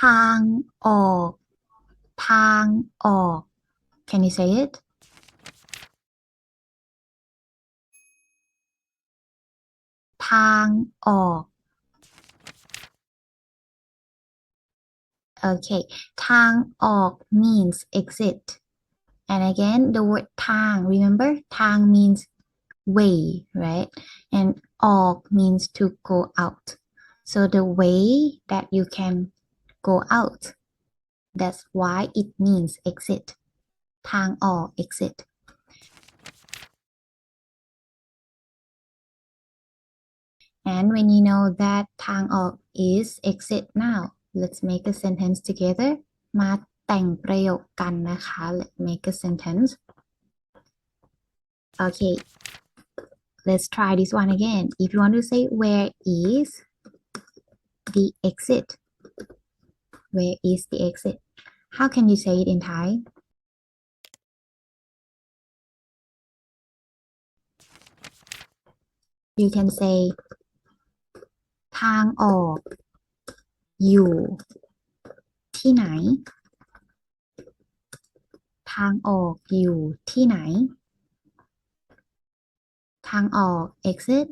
ทางออก ทางออก can you say it ทางออก Okay, ทางออก means exit. And again, the word ทาง remember ทาง means way, right? And ออก means to go out. So the way that you can go out, that's why it means exit. ทางออก exit. And when you know that ทางออก is exit now, let's make a sentence together มาแต่งประโยคกันนะคะ let's make a sentence okay let's try this one again if you want to say where is the exit where is the exit how can you say it in Thai you can say ทางออก อยู่ ที่ไหน ทางออกอยู่ที่ไหน ทางออก exit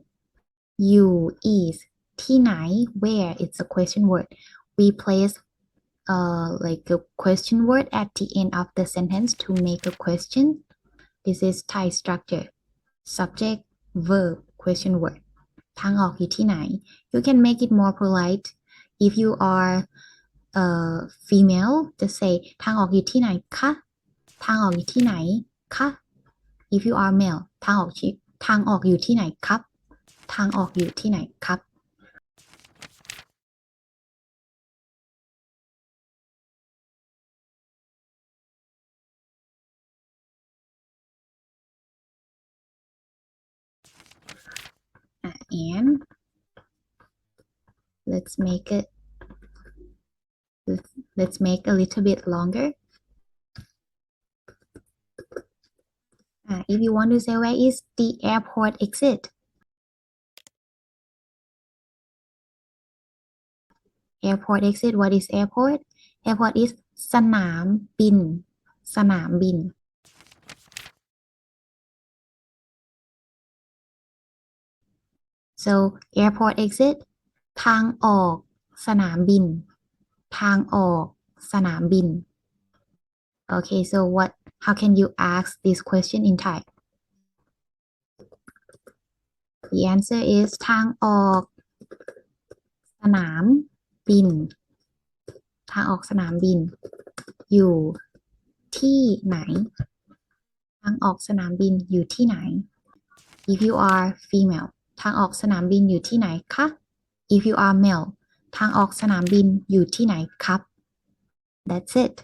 you is ที่ไหน where it's a question word we place uh like a question word at the end of the sentence to make a question this is Thai structure subject verb question word ทางออกอยู่ที่ไหน you can make it more polite if you are uh female just say ทางออกอยู่ที่ไหนคะทางออกอยู่ที่ไหนคะ if you are male ทางออกที่ทางออกอยู่ที่ไหนครับ ทางออกอยู่ที่ไหนครับ and let's make it let's, let's make a little bit longer Uh, if you want to say where is the airport exit airport exit what is airport airport is สนามบิน สนามบิน so airport exit ทางออก สนามบิน ทางออก สนามบิน okay so what how can you ask this question in Thai the answer is ทางออก สนามบิน ทางออกสนามบิน อยู่ที่ไหน ทางออกสนามบินอยู่ที่ไหน if you are female ทางออกสนามบินอยู่ที่ไหนคะ if you are male ทางออกสนามบินอยู่ที่ไหนครับ that's it